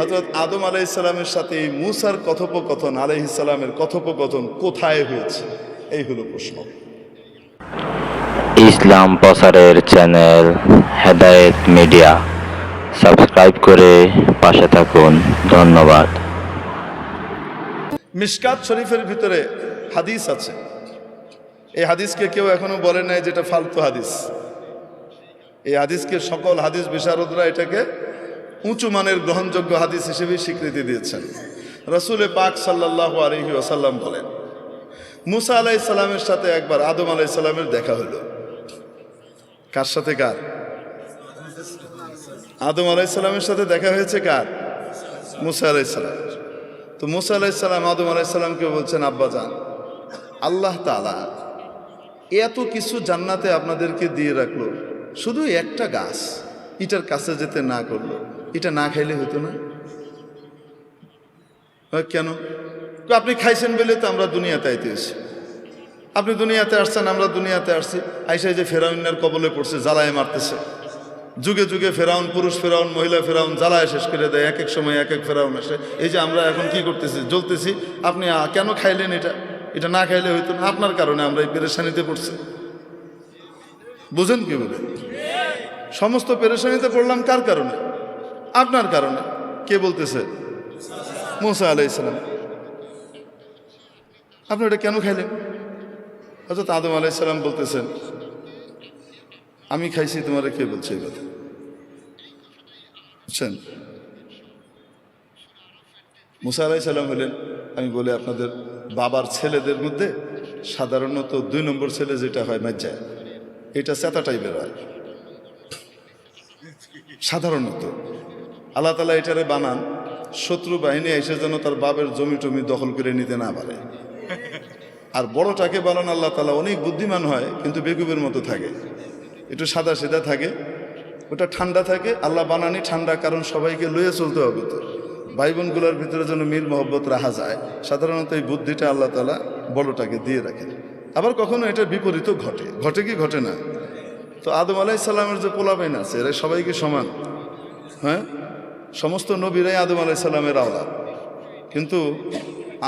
হজরত আদম আলাইসালামের সাথে এই মুসার কথোপকথন আলাইহিসালামের কথোপকথন কোথায় হয়েছে? এই হলো প্রশ্ন। ইসলাম প্রচারের চ্যানেল হেদায়েত মিডিয়া। সাবস্ক্রাইব করে পাশে থাকুন। ধন্যবাদ। মিশকাত শরীফের ভিতরে হাদিস আছে। এই হাদিসকে কেউ এখনও বলে নাই যেটা ফালতু হাদিস। এই হাদিসকে সকল হাদিস বিশারদরা এটাকে উঁচু মানের গ্রহণযোগ্য হাদিস হিসেবে স্বীকৃতি দিয়েছেন। রসুলে পাক সাল্লাহ আলহি ওসাল্লাম বলেন, মুসা আলাহ ইসলামের সাথে একবার আদম আলাহ ইসলামের দেখা হলো। কার সাথে কার? আদম আলাহ ইসলামের সাথে দেখা হয়েছে কার? মুসা আলাহ ইসলাম তো মুসা আলাই আলাইসাল্লাম আদম আলাইসাল্লামকে বলছেন আব্বাজান আল্লাহ তালা এত কিছু জান্নাতে আপনাদেরকে দিয়ে রাখল। শুধু একটা গাছ এটার কাছে যেতে না করল। এটা না খাইলে হতো না। কেন? আপনি খাইছেন বলে তো আমরা দুনিয়াতে আইতে এসেছি আপনি দুনিয়াতে আসছেন, আমরা দুনিয়াতে আসছি। আইসাই যে ফেরাউনের কবলে পড়ছে, জ্বালায় মারতেছে। যুগে যুগে ফেরাউন, পুরুষ ফেরাউন, মহিলা ফেরাউন, জ্বালায় শেষ করে দেয়। এক এক সময় এক এক ফেরাউন আসে। এই যে আমরা এখন কি করতেছি? জ্বলতেছি। আপনি কেন খাইলেন এটা? এটা না খাইলে হইতো না। আপনার কারণে আমরা এই পেরেশানিতে পড়ছি। বুঝেন কি বলে? সমস্ত পেরেশানিতে পড়লাম কার কারণে? আপনার কারণে। কে বলতেছে? মুসা আলাই ইসলাম আপনি ওটা কেন খাইলেন? অর্থাৎ আদম আলাইসাল্লাম বলতেছেন, আমি খাইছি, তোমারে কে বলছে এই কথা? বুঝছেন? মুসা আলাইসাল্লাম হলেন আমি বলি আপনাদের বাবার ছেলেদের মধ্যে সাধারণত দুই নম্বর ছেলে যেটা হয় মাজ্জায়, এটা চেতা টাইপের হয়। সাধারণত। আল্লাহ তালা এটারে বানান, শত্রু বাহিনী এসে যেন তার বাবের জমি টমি দখল করে নিতে না পারে। আর বড়টাকে বানান আল্লাহ তালা অনেক বুদ্ধিমান হয়, কিন্তু বেকুবের মতো থাকে। একটু সাদা সিধা থাকে, ওটা ঠান্ডা থাকে, আল্লাহ বানানি ঠান্ডা, কারণ সবাইকে লইয়ে চলতে হবে তো। ভাই বোনগুলোর ভিতরে যেন মিল মহব্বত রাখা যায়, সাধারণত এই বুদ্ধিটা আল্লাহ তালা বড়টাকে দিয়ে রাখেন। আবার কখনো এটার বিপরীত ঘটে ঘটে কি ঘটে না? তো আদম আলাহ ইসলামের যে পোলাপাইন আছে, এরা সবাইকে সমান হ্যাঁ? সমস্ত নবীরাই আদম আলাহ ইসলামের আওলাদ। কিন্তু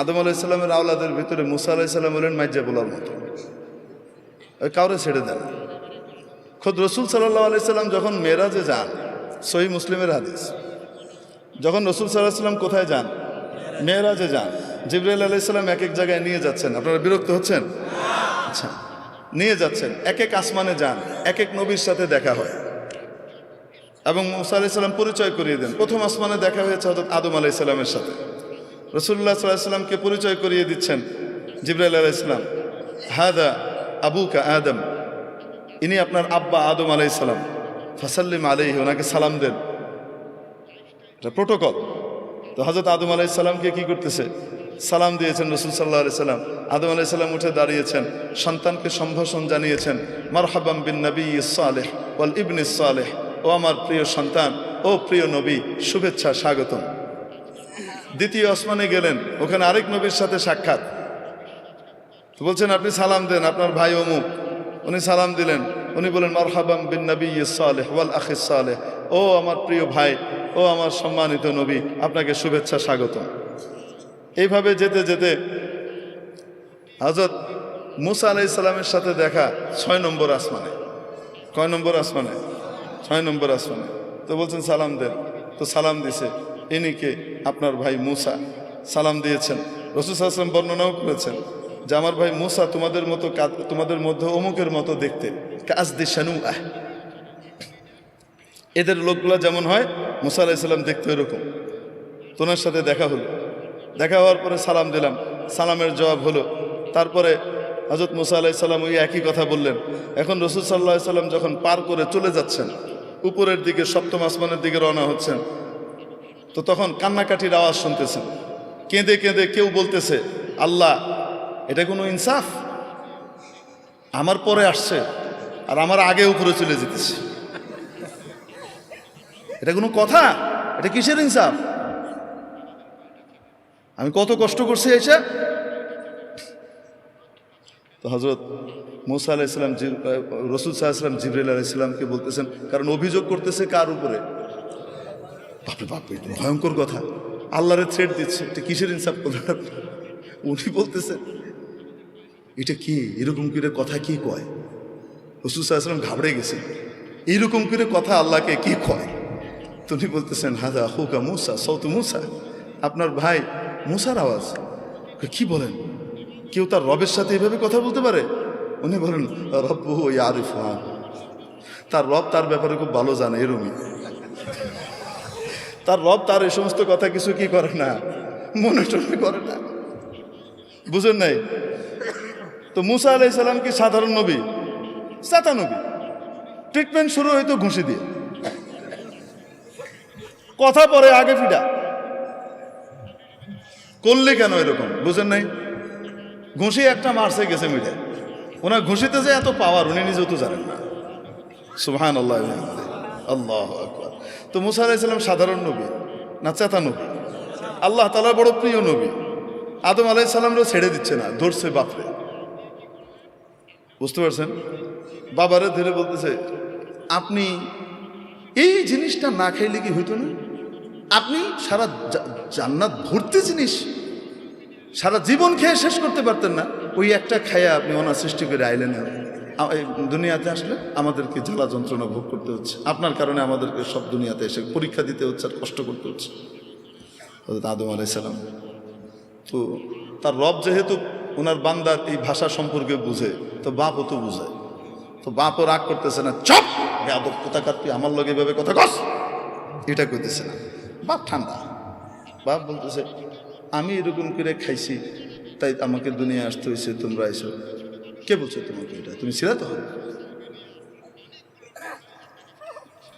আদম আলাহ ইসলামের আওলাদের ভিতরে মুসা আলাহ ইসলাম হলেন মাইজা বলার মতো। ওই কাউরে ছেড়ে দেন খোদ রসুল সাল্লাহ আলাইসাল্লাম যখন মেয়েরাজে যান সহি মুসলিমের হাদিস, যখন রসুল সাল্লাহ সাল্লাম কোথায় যান? মেয়েরাজে যান। জিবরাইল আলাইসাল্লাম এক এক জায়গায় নিয়ে যাচ্ছেন। আপনারা বিরক্ত হচ্ছেন? আচ্ছা নিয়ে যাচ্ছেন। এক এক আসমানে যান। এক এক নবীর সাথে দেখা হয়। এবং মুসা আলাইসাল্লাম পরিচয় করিয়ে দেন। প্রথম আসমানে দেখা হয়েছে হজরত আদম আলাইসাল্লামের সাথে। রসুল্লাহ সাল্লাহ সাল্লামকে পরিচয় করিয়ে দিচ্ছেন জিবরাইল আলাইসাল্লাম হাদা আবুকা আদম, ইনি আপনার আব্বা আদম আলাইসাল্লাম ফাসাল্লিম আলাইহি, ওনাকে সালাম দেন। এটা প্রোটোকল। তো হজরত আদম আলাইসাল্লামকে কি করতেছে? সালাম দিয়েছেন রসুল সাল্লাহ আলাইসাল্লাম আদম আলাইসাল্লাম উঠে দাঁড়িয়েছেন, সন্তানকে সম্ভাষণ জানিয়েছেন মারহাবাম বিন নবী সালেহ ওয়াল ইবন সালেহ। ও আমার প্রিয় সন্তান, ও প্রিয় নবী, শুভেচ্ছা, স্বাগতম। দ্বিতীয় আসমানে গেলেন, ওখানে আরেক নবীর সাথে সাক্ষাৎ। বলছেন, আপনি সালাম দেন, আপনার ভাই অমুক। উনি সালাম দিলেন, উনি বলেন মারহাবাম বিন নবী সালেহ ওয়াল আখিস ও আমার প্রিয় ভাই, ও আমার সম্মানিত নবী, আপনাকে শুভেচ্ছা স্বাগত এইভাবে যেতে যেতে হজরত মুসা আলাই সালামের সাথে দেখা ছয় নম্বর আসমানে। কয় নম্বর আসমানে? ছয় নম্বর আসমানে তো বলছেন, সালাম দেন। তো সালাম দিছে। ইনিকে আপনার ভাই মুসা। সালাম দিয়েছেন। রসুল আসলাম বর্ণনাও করেছেন যে, আমার ভাই মুসা তোমাদের মতো তোমাদের মধ্যে অমুকের মতো দেখতে। কাজ দি শানু আহ এদের লোকগুলো যেমন হয়, মুসা আলাইসাল্লাম দেখতে এরকম। তোনার সাথে দেখা হলো। দেখা হওয়ার পরে সালাম দিলাম। সালামের জবাব হলো, তারপরে হজরত মুসা আলাইসাল্লাম ওই একই কথা বললেন। এখন রসুল সাল্লাহ সাল্লাম যখন পার করে চলে যাচ্ছেন উপরের দিকে, সপ্তম আসমানের দিকে রওনা হচ্ছেন। তো তখন কান্নাকাটির আওয়াজ শুনতেছেন। কেঁদে কেঁদে কেউ বলতেছে, আল্লাহ, এটা কোনো ইনসাফ? আমার পরে আসছে আর আমার আগে উপরে চলে যেতেছে। এটা কোনো কথা? এটা কিসের ইনসাফ? আমি কত কষ্ট করছি এসে তো হজরত মুসা আলাইসালাম রসুল সাহাশালাম জিবরাইল আলাইসালামকে বলতেছেন, কারণ অভিযোগ করতেছে কার উপরে? বাপরে বাপরে ভয়ঙ্কর কথা। আল্লাহরে থ্রেড দিচ্ছে, এটা কিসের ইনসাফ করলেন আপনি? উনি বলতেছেন, এটা কি? এরকম করে কথা কি কয়? রসুল সাল্লাম ঘাবড়ে গেছে এইরকম করে কথা আল্লাহকে কি কয়? তুমি বলতেছেন হাজা হুকা মুসা সৌত মুসা, আপনার ভাই মুসার আওয়াজ। কি বলেন? কেউ তার রবের সাথে এভাবে কথা বলতে পারে? উনি বলেন, রব্বু আরিফ তার রব তার ব্যাপারে খুব ভালো জানে এরমই তার রব তার এই সমস্ত কথা কিছু কি করে না? মনে টনে করে না। বুঝেন নাই? তো মুসা আলাই সালাম কি সাধারণ নবী? সাতা নবী। ট্রিটমেন্ট শুরু হয়তো ঘুষি দিয়ে। কথা পরে আগে ফিডা। করলে কেন এরকম? বুঝেন নাই? ঘুষি একটা মারছে, গেছে মিলে ওনার ঘুষিতে যে এত পাওয়ার উনি নিজেও তো জানেন না। সুহান আল্লাহ আল্লাহ আকবর। তো মুসা আলাইসাল্লাম সাধারণ নবী, না চেতা নবী? আল্লাহ তালার বড় প্রিয় নবী। আদম আলাইসাল্লামরও ছেড়ে দিচ্ছে না, ধরছে বাপরে। বুঝতে পারছেন? বাবারে ধরে বলতেছে, আপনি এই জিনিসটা না খাইলে কি হইতো না? আপনি সারা জান্নাত ভর্তি জিনিস সারা জীবন খেয়ে শেষ করতে পারতেন না। ওই একটা খায়া আপনি ওনার সৃষ্টি করে আইলেন। দুনিয়াতে আসলে আমাদেরকে জ্বালা যন্ত্রণা ভোগ করতে হচ্ছে। আপনার কারণে আমাদেরকে সব দুনিয়াতে এসে পরীক্ষা দিতে হচ্ছে আর কষ্ট করতে হচ্ছে। আদম আলাইসালাম তো তার রব যেহেতু ওনার বান্দার এই ভাষা সম্পর্কে বুঝে, তো বাপও তো বুঝে। তো বাপও রাগ করতেছে না, চপ! বেয়াদব কোথাকার তুই আমার লগে এভাবে কথা কস? এটা করতেছে না। বাপ ঠান্ডা। বাপ বলতেছে আমি এরকম করে খাইছি, তাই আমাকে দুনিয়া আসতে হয়েছে তোমরা এসো কে বলছো তোমাকে এটা? তুমি ছিলা তো?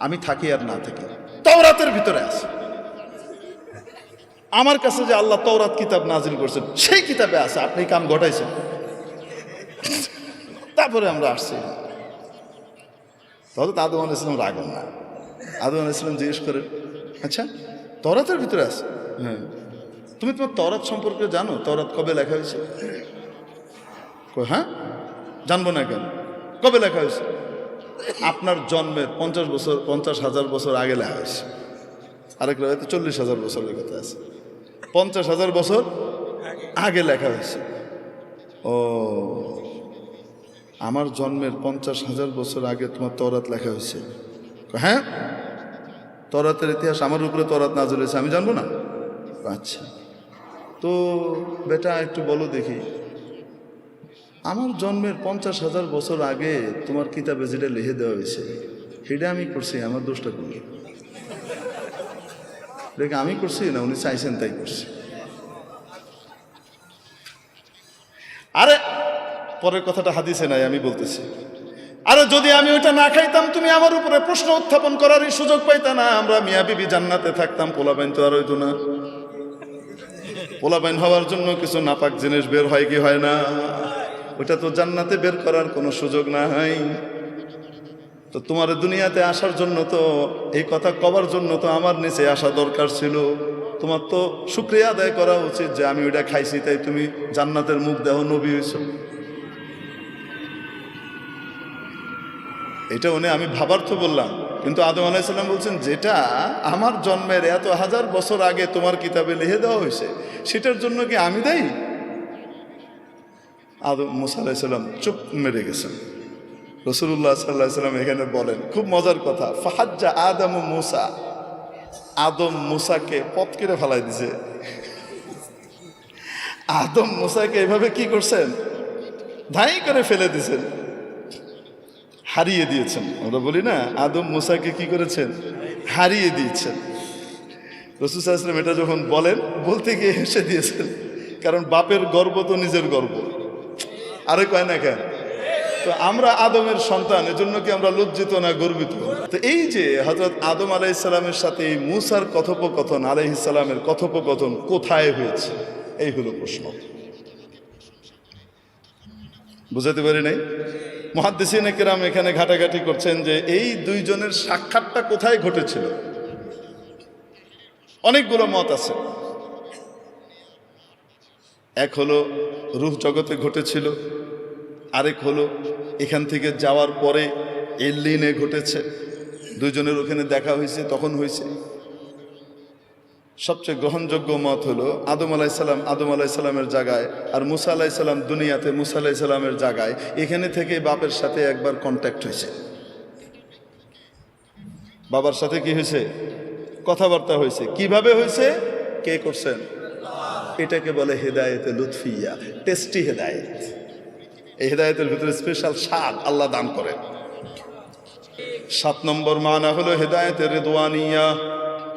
আমি থাকি আর না থাকি, তওরাতের ভিতরে আছে। আমার কাছে যে আল্লাহ তওরাত কিতাব নাজিল করছেন সেই কিতাবে আছে, আপনি কাম ঘটাইছেন। তারপরে আমরা আসছি। তাহলে তো আদম আলাইসলাম রাগন না। আদম আলাইসলাম জিজ্ঞেস করেন আচ্ছা তরাতের ভিতরে আছে? হ্যাঁ। তুমি তোমার তরাত সম্পর্কে জানো? তরাত কবে লেখা হয়েছে? হ্যাঁ? জানব না কেন? কবে লেখা হয়েছে? আপনার জন্মের পঞ্চাশ বছর, পঞ্চাশ হাজার বছর আগে লেখা হয়েছে। আরেক হয়তো চল্লিশ হাজার বছরের কথা আছে পঞ্চাশ হাজার বছর আগে লেখা হয়েছে। ও, আমার জন্মের পঞ্চাশ হাজার বছর আগে তোমার তরাত লেখা হয়েছে। হ্যাঁ? তরাতের ইতিহাস আমার উপরে তরাত নাজল হয়েছে, আমি জানব না? আচ্ছা। তো বেটা, একটু বলো দেখি। আমার জন্মের পঞ্চাশ হাজার বছর আগে তোমার কিতাবে যেটা লিখে দেওয়া হয়েছে, সেটা আমি করছি, আমার দোষটা করি এটাকে আমি করছি না উনি চাইছেন তাই করছি। আরে, পরের কথাটা হাদিসে নাই, আমি বলতেছি। আরে, যদি আমি ওইটা না খাইতাম, তুমি আমার উপরে প্রশ্ন উত্থাপন করারই সুযোগ পাইতা না, আমরা মিয়া বিবি জান্নাতে থাকতাম পোলাপাইন তো আর হইতো না। পোলাপাইন হওয়ার জন্য কিছু নাপাক জিনিস বের হয় কি হয় না? ওটা তো জান্নাতে বের করার কোনো সুযোগ নাই। তো তোমার দুনিয়াতে আসার জন্য তো, এই কথা কবার জন্য তো আমার নিচে আসা দরকার ছিল। তোমার তো শুক্রিয়া আদায় করা উচিত যে আমি ওইটা খাইছি, তাই তুমি জান্নাতের মুখ দেহ নবী হয়েছ এটা উনি আমি ভাবার্থ বললাম। কিন্তু আদম আলাইসাল্লাম বলছেন, যেটা আমার জন্মের এত হাজার বছর আগে তোমার কিতাবে লিখে দেওয়া হয়েছে, সেটার জন্য কি আমি দায়ী? আদম মুসা আলাইসাল্লাম চুপ মেরে গেছেন। রসুল্লাহ সাল্লাহ সাল্লাম এখানে বলেন, খুব মজার কথা, ফাহাজ্জা আদম মুসা। আদম মুসাকে পথ কেড়ে ফেলাই দিছে। আদম মুসাকে এভাবে কি করছেন? ধাই করে ফেলে দিছেন। হারিয়ে দিয়েছেন। আমরা বলি না, আদম মুসাকে কি করেছেন? হারিয়ে দিয়েছেন। রসুল সাহসলাম এটা যখন বলেন, বলতে গিয়ে হেসে দিয়েছেন। কারণ বাপের গর্ব তো নিজের গর্ব। আরে কয় না কেন? তো আমরা আদমের সন্তান, এজন্য কি আমরা লজ্জিত না গর্বিত? তো এই যে হজরত আদম আলাই ইসলামের সাথে এই মুসার কথোপকথন আলাই ইসলামের কথোপকথন কোথায় হয়েছে? এই হলো প্রশ্ন। বুঝাতে পারি নাই? মহাদ্দেশিন কেরাম এখানে ঘাটাঘাটি করছেন যে এই দুইজনের সাক্ষাৎটা কোথায় ঘটেছিল? অনেকগুলো মত আছে। এক হলো রূহ জগতে ঘটেছিল, আরেক হলো এখান থেকে যাওয়ার পরে এল্লিনে ঘটেছে। দুজনের ওখানে দেখা হয়েছে, তখন হয়েছে। সবচেয়ে গ্রহণযোগ্য মত হলো আদম আলাইসাল্লাম আদম আলাইসাল্লামের জায়গায় আর মুসা আলাইসাল্লাম দুনিয়াতে মুসা আলাইসাল্লামের জায়গায়। এখানে থেকে বাপের সাথে একবার কন্ট্যাক্ট হয়েছে। বাবার সাথে কি হয়েছে? কথাবার্তা হয়েছে। কীভাবে হয়েছে? কে করছেন? এটাকে বলে হেদায়েতে লুৎফিয়া টেস্টি হেদায়েত। এই হেদায়েতের ভিতরে স্পেশাল স্বাদ আল্লাহ দান করেন। সাত নম্বর মানা হলো হেদায়েতের রেদোয়ানিয়া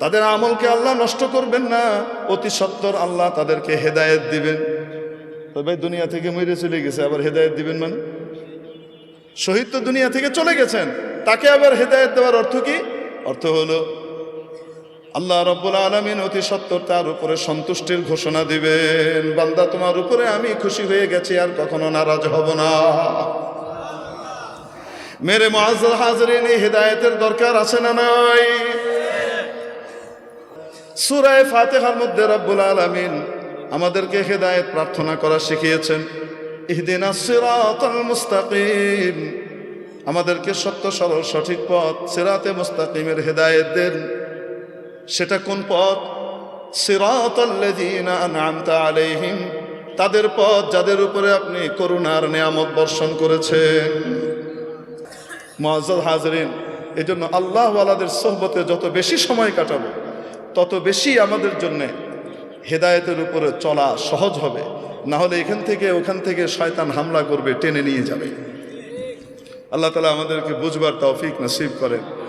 তাদের আমলকে আল্লাহ নষ্ট করবেন না। অতি সত্তর আল্লাহ তাদেরকে হেদায়েত দিবেন। তবে দুনিয়া থেকে মরে চলে গেছে, আবার হেদায়েত দিবেন মানে? শহীদ তো দুনিয়া থেকে চলে গেছেন, তাকে আবার হেদায়েত দেওয়ার অর্থ কি? অর্থ হলো, আল্লাহ রব্বুল আলমিন অতি সত্তর তার উপরে সন্তুষ্টির ঘোষণা দিবেন। বান্দা, তোমার উপরে আমি খুশি হয়ে গেছি, আর কখনো নারাজ হব না। মেরে মহাজ হাজরিন, এই হেদায়েতের দরকার আছে না নাই? সুরায় ফাতেহার মধ্যে রব্বুল আলমিন আমাদেরকে হেদায়েত প্রার্থনা করা শিখিয়েছেন। ইহদিনা মুস্তাকিম। আমাদেরকে সত্য, সরল, সঠিক পথ, সিরাতে মুস্তাকিমের হেদায়েত দেন। সেটা কোন পথ? আলাইহিম। তাদের পথ যাদের উপরে আপনি করুণার নিয়ামত বর্ষণ করেছেন। মুআজ্জাজ হাজরিন এই জন্য আল্লাহওয়ালাদের সোহবতে যত বেশি সময় কাটাবো তত বেশি আমাদের জন্যে হেদায়তের উপরে চলা সহজ হবে। না হলে এখান থেকে, ওখান থেকে শয়তান হামলা করবে, টেনে নিয়ে যাবে। আল্লাহ তালা আমাদেরকে বুঝবার তৌফিক নসিব করেন।